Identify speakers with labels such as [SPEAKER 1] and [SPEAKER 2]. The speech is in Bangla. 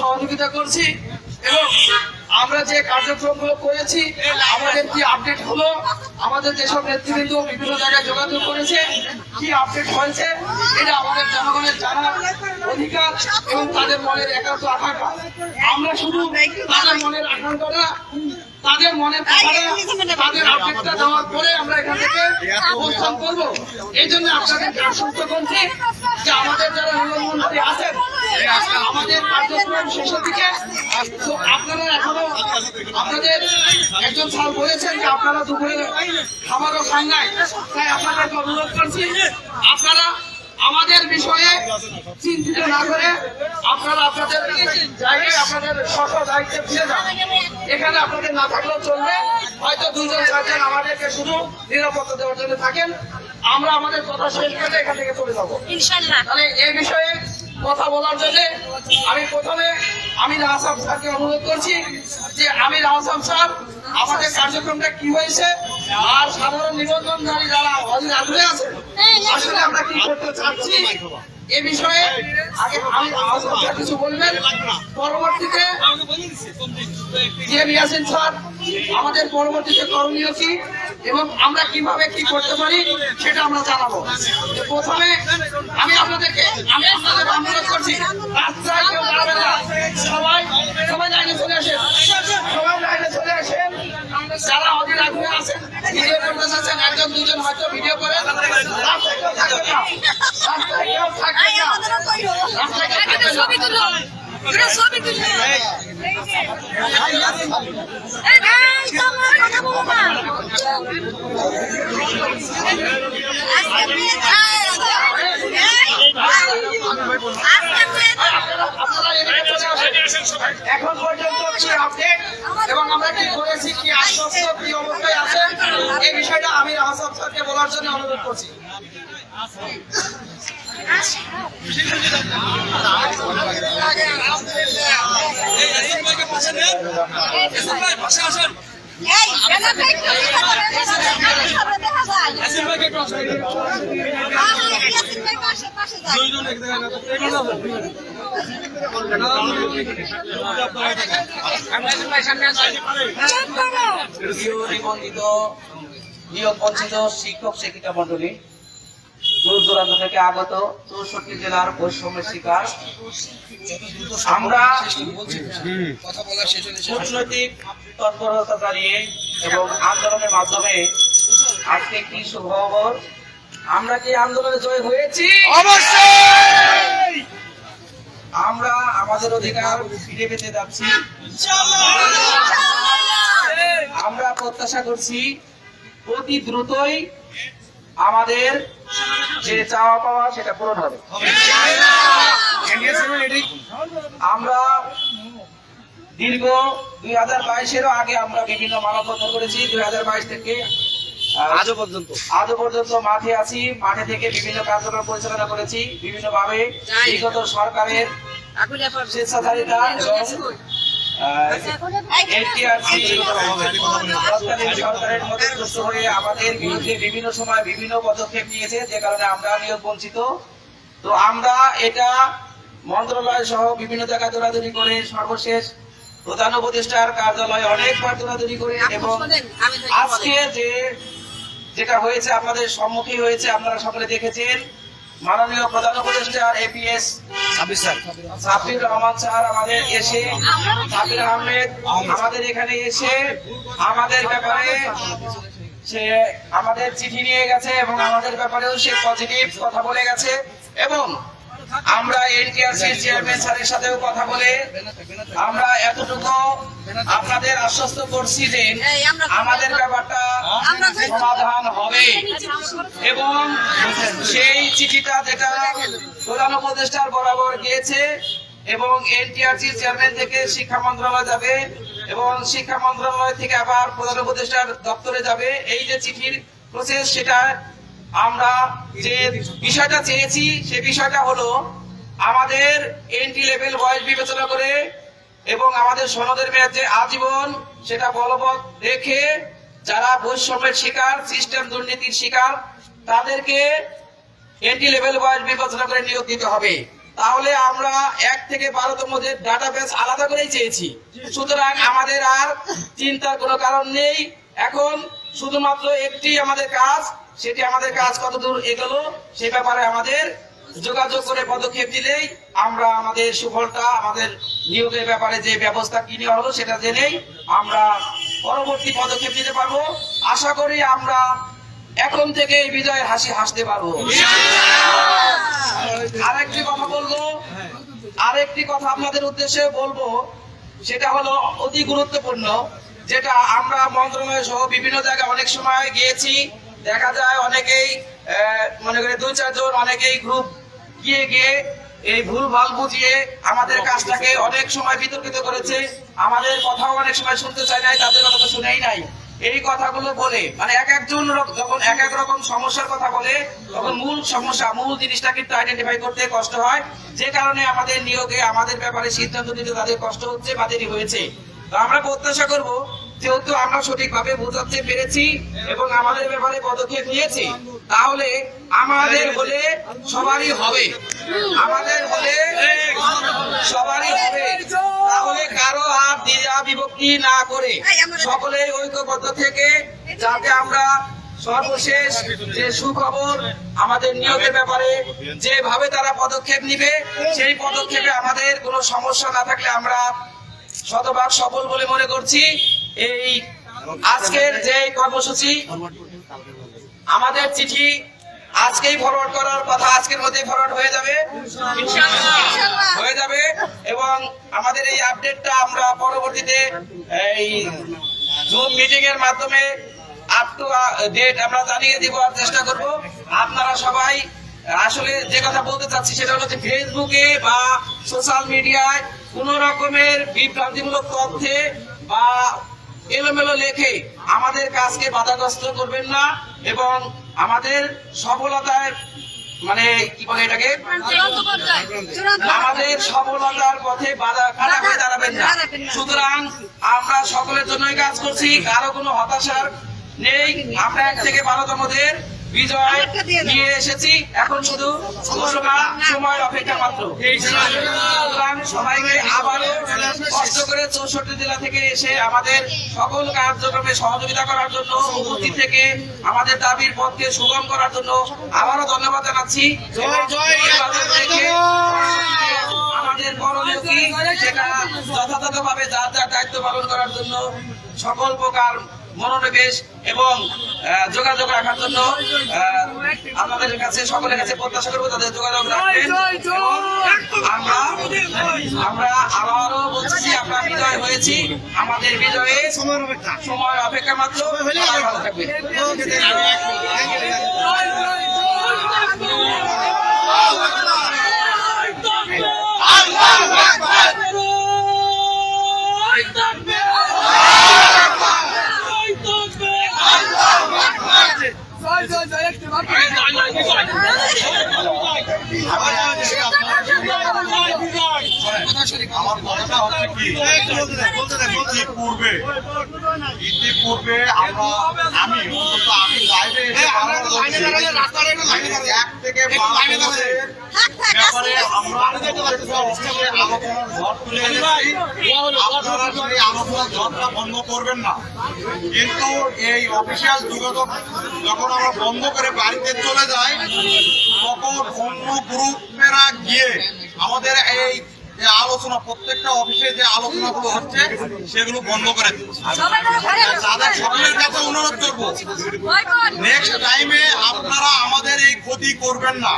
[SPEAKER 1] সহযোগিতা করছি এবং আমরা যে কার্যক্রমগুলো করেছি, আমাদের কি আপডেট হলো? আমাদের যেসব নেতৃবৃন্দ বিভিন্ন জায়গায় যোগাযোগ করেছে, কি আপডেট হয়েছে, এটা আমাদের জনগণের জানার অধিকার এবং তাদের মনের একান্ত আকাঙ্ক্ষা। আমরা শুধু তাদের মনের আকাঙ্ক্ষাটা তাদের মনে তাদের আপডেটটা দেওয়ার পরে আমরা এখান থেকে অবস্থান করব এই জন্য আপনাদেরকে আশ্বস্ত করছি যে আমাদের যারা নির্মন্ত্রী আছেন আমাদের কার্যক্রম শেষের দিকে আপনারা এখনও আপনাদের একজন স্যার বলেছেন যে আপনারা দুপুরে খাবারও খান নাই তাই আপনাদেরকে অনুরোধ করছি আপনারা আমাদের বিষয়ে চিন্তিত না করে আপনারা আপনাদের জায়গায় আপনাদের স্ব দায়িত্বে ফিরে যান। এখানে আপনাদের না থাকলেও চলবে। হয়তো দুজন চারজন আমাদেরকে শুধু নিরাপত্তা দেওয়ার জন্য থাকেন। আমরা আমাদের কথা শেষ করে এখান থেকে চলে যাব। তাহলে এই বিষয়ে কথা বলার জন্য আমি প্রথমে আমির আসাম স্যারকে অনুরোধ করছি যে আমির আসাম স্যার আমাদের কার্যক্রমটা কি হয়েছে? আর সাধারণ নিবন্ধনধারী যারা অধীন আগ্রহে আছে করতে চাচ্ছি এ বিষয়ে আগে কিছু বলবেন পরবর্তীতে জিএম ইয়াসিন স্যার আমাদের পরবর্তীতে করণীয় কি এবং আমরা কীভাবে কি করতে পারি সেটা আমরা জানাব। প্রথমে আমি আপনাদেরকে আমি আপনাদের অনুরোধ করছি রাস্তায় কেউ দাঁড়াবেন না। সবাই সবাই লাইনে চলে আসেন। সবাই লাইনে চলে আসেন। যারা অধীর আগ্রহে আছেন ভিডিও করতে চাচ্ছেন একজন দুজন হয়তো ভিডিও করে এখন পর্যন্ত কি আপডেট এবং আমরা কি করেছি, কি আশ্বস্ত অবস্থায় আছে এই বিষয়টা আমি আহসাব স্যারকে বলার জন্য অনুরোধ করছি।
[SPEAKER 2] নিয়োগ বঞ্চিত শিক্ষক শিক্ষিকা মন্ডলী দূর দূরান্ত থেকে আগত চৌষট্টি জেলার বৈষম্যের শিকার। আমরা কূটনৈতিক তৎপরতা চালিয়ে এবং আন্দোলনের মাধ্যমে আজকে কি সুখবর আমরা কি আন্দোলনে জয় হয়েছি? অবশ্যই! আমরা আমাদের অধিকার ফিরে পেতে যাচ্ছি। আমরা প্রত্যাশা করছি অতি দ্রুতই আমাদের যে চাওয়া পাওয়া সেটা পূরণ হবে। আমরা দীর্ঘ দুই হাজার বাইশেরও আগে আমরা বিভিন্ন মানববন্ধন করেছি। দুই হাজার বাইশ থেকে আজও পর্যন্ত। আজও পর্যন্ত মাঠে আছি। মাঠে থেকে বিভিন্ন কার্যক্রম পরিচালনা করেছি। বিভিন্ন ভাবে বিগত সরকারের স্বেচ্ছাচারিতা সরকারের মধ্যস্থ হয়ে আমাদের বিরুদ্ধে বিভিন্ন সময় বিভিন্ন পদক্ষেপ নিয়েছে যে কারণে আমরা নিয়োগ বঞ্চিত তো আমরা এটা মন্ত্রণালয় সহ বিভিন্ন জায়গায় দৌড়াদৌড়ি করে সর্বশেষ প্রধান উপদেষ্টার কার্যালয়ে অনেকবার দৌড়াদৌড়ি করে এবং আজকে যে যেটা হয়েছে, আপনাদের সম্মুখীন হয়েছে, আপনারা সকলে দেখেছেন। মাননীয় প্রধান উপদেষ্টার এপিএস সাবির রহমান স্যার আমাদের এসে সাবির আহমেদ আমাদের এখানে এসে আমাদের ব্যাপারে সে আমাদের চিঠি নিয়ে গেছে এবং আমাদের ব্যাপারেও সে পজিটিভ কথা বলে গেছে এবং আমরা এনটিআরসি চেয়ারম্যান স্যারের সাথেও কথা বলে আমরা এতটুকু আপনাদের আশ্বস্ত করছি যে আমাদের ব্যাপারটা সমাধান হবে। এবং সেই চিঠিটা যেটা প্রধান উপদেষ্টার বরাবর গিয়েছে এবং এনটিআরসি চেয়ারম্যান থেকে শিক্ষা মন্ত্রণালয় যাবে এবং শিক্ষা মন্ত্রণালয় থেকে আবার প্রধান উপদেষ্টার দপ্তরে যাবে। এই যে চিঠির প্রসেস সেটা আমরা যে বিষয়টা চেয়েছি সে বিষয়টা হলো আমাদের এন্ট্রি লেভেল বয়স বিবেচনা করে এবং আমাদের সনদের মেয়াদ যে আজীবন, সেটা বলবৎ রেখে যারা বৈষম্যের শিকার সিস্টেম দুর্নীতির শিকার, তাদেরকে এন্ট্রি লেভেল বয়স বিবেচনা করে নিয়োগ দিতে হবে। তাহলে আমরা এক থেকে বারোতম যে ডাটা বেস আলাদা করেই চেয়েছি। সুতরাং আমাদের আর চিন্তার কোনো কারণ নেই। এখন শুধুমাত্র একটি আমাদের কাজ, সেটি আমাদের কাজ কতদূর এগোলো, সে ব্যাপারে আমাদের যোগাযোগ করে পদক্ষেপ দিলেই আমরা আমাদের সুফলটা, আমাদের নিয়োগের ব্যাপারে যে ব্যবস্থা কি নেওয়া হলো সেটা জেনেই আমরা পরবর্তী পদক্ষেপ নিতে পারব। আশা করি আমরা এখন থেকে এই বিজয়ের হাসি হাসতে পারব। আরেকটি কথা বলব, আরেকটি কথা আপনাদের উদ্দেশ্যে বলব, সেটা হলো অতি গুরুত্বপূর্ণ, যেটা আমরা মন্ত্রণালয় সহ বিভিন্ন জায়গায় অনেক সময় গিয়েছি। দেখা যায় অনেকেই মনে করে দুই, চারজন অনেকেই গ্রুপ গিয়ে গিয়ে এই ভুল ভালো বুঝিয়ে আমাদের কাজটাকে অনেক সময় বিতর্কিত করেছে। আমাদের কথাও অনেক সময় শুনতে চায় নাই, তাদের কথা তো শুনেই নাই। এই কথাগুলো বলে মানে এক একজন যখন এক এক রকম সমস্যার কথা বলে, তখন মূল সমস্যা, মূল জিনিসটা কিন্তু আইডেন্টিফাই করতে কষ্ট হয়। যে কারণে আমাদের নিয়োগে, আমাদের ব্যাপারে সিদ্ধান্ত নিতে তাদের কষ্ট হচ্ছে বা দেরি হয়েছে। তো আমরা প্রত্যাশা করব যেহেতু আমরা সঠিকভাবে বোঝাতে পেরেছি এবং আমাদের ব্যাপারে পদক্ষেপ নিয়েছি, তাহলে আমাদের হলে সবারই হবে। আমাদের হলে সবারই হবে। তাহলে কারও আর দ্বিধা বিভক্তি না করে সকলে ঐক্যবদ্ধ থেকে যাতে আমরা সর্বশেষ যে সুখবর আমাদের নিয়োগের ব্যাপারে যেভাবে তারা পদক্ষেপ নিবে, সেই পদক্ষেপে আমাদের কোনো সমস্যা না থাকলে আমরা শতভাগ সফল বলে মনে করছি। এই আজকের যে কর্মসূচি আমাদের চিঠি আজকেই ফরওয়ার্ড করার কথা আজকের মধ্যে ফরওয়ার্ড হয়ে যাবে। হয়ে যাবে এবং আমাদের এই আপডেটটা আমরা পরবর্তীতে এই জুম মিটিং এর মাধ্যমে আপ টু ডেট আমরা জানিয়ে দিব আর চেষ্টা করব। আপনারা সবাই আসলে যে কথা বলতে চাচ্ছি সেটা হচ্ছে ফেসবুকে বা সোশ্যাল মিডিয়ায় কোন রকমের বিভ্রান্তিমূলক তথ্যে বা এলোমেলো লেখে আমাদের কাজকে বাধাগ্রস্ত করবেন না এবং আমাদের সফলতায় মানে কি বলে এটাকে আমাদের সফলতার পথে বাধা কাটা হয়ে দাঁড়াবেন না
[SPEAKER 3] দাঁড়াবেন না।
[SPEAKER 2] সুতরাং আমরা সকলের জন্যই কাজ করছি, কারও কোনো হতাশার নেই আমরা এক থেকে বারোতমদের বিজয়। নিয়ে এসেছি। এখন শুধু ঘোষণা সময় অপেক্ষা মাত্র। সবাইকে আবারও কষ্ট করে চৌষট্টি জেলা থেকে এসে আমাদের সকল কার্যক্রমে সহযোগিতা করার জন্য উপস্থিত থেকে আমাদের দাবির পথকে সুগম করার জন্য আবারও ধন্যবাদ জানাচ্ছি। আমাদের করণীয় কি সেটা যথাযথভাবে যার যার দায়িত্ব পালন করার জন্য সকল প্রকার মনোনিবেশ এবং যোগাযোগ রাখার জন্য আপনাদের কাছে সকলের কাছে প্রত্যাশা করব তাদের যোগাযোগ রাখবেন আমরা আমরা আবারও বলছি আমরা বিজয় হয়েছি। আমাদের বিজয়ে সময় অপেক্ষা মাত্র। সবাই ভালো থাকবে
[SPEAKER 4] আমার ইতিপূর্বে ইতিপূর্বে আমরা আমি অন্তত আমি লাইভে এসে এক থেকে ব্যাপারে। আমরা প্রত্যেকটা অফিসে আলোচনার ঝড় তুলে এনেছি। আপনারা সেই আলোচনার ঝড়টা বন্ধ করবেন না। কিন্তু এই অফিসিয়াল যোগাযোগ যখন আমরা বন্ধ করে বাড়িতে চলে যাই তখন অন্য গ্রুপেরা গিয়ে আমাদের এই যে আলোচনা প্রত্যেকটা অফিসে যে আলোচনাগুলো হচ্ছে সেগুলো বন্ধ করে তাদের সকলের কাছে অনুরোধ করব নেক্সট টাইমে আপনারা আমাদের এই ক্ষতি করবেন না।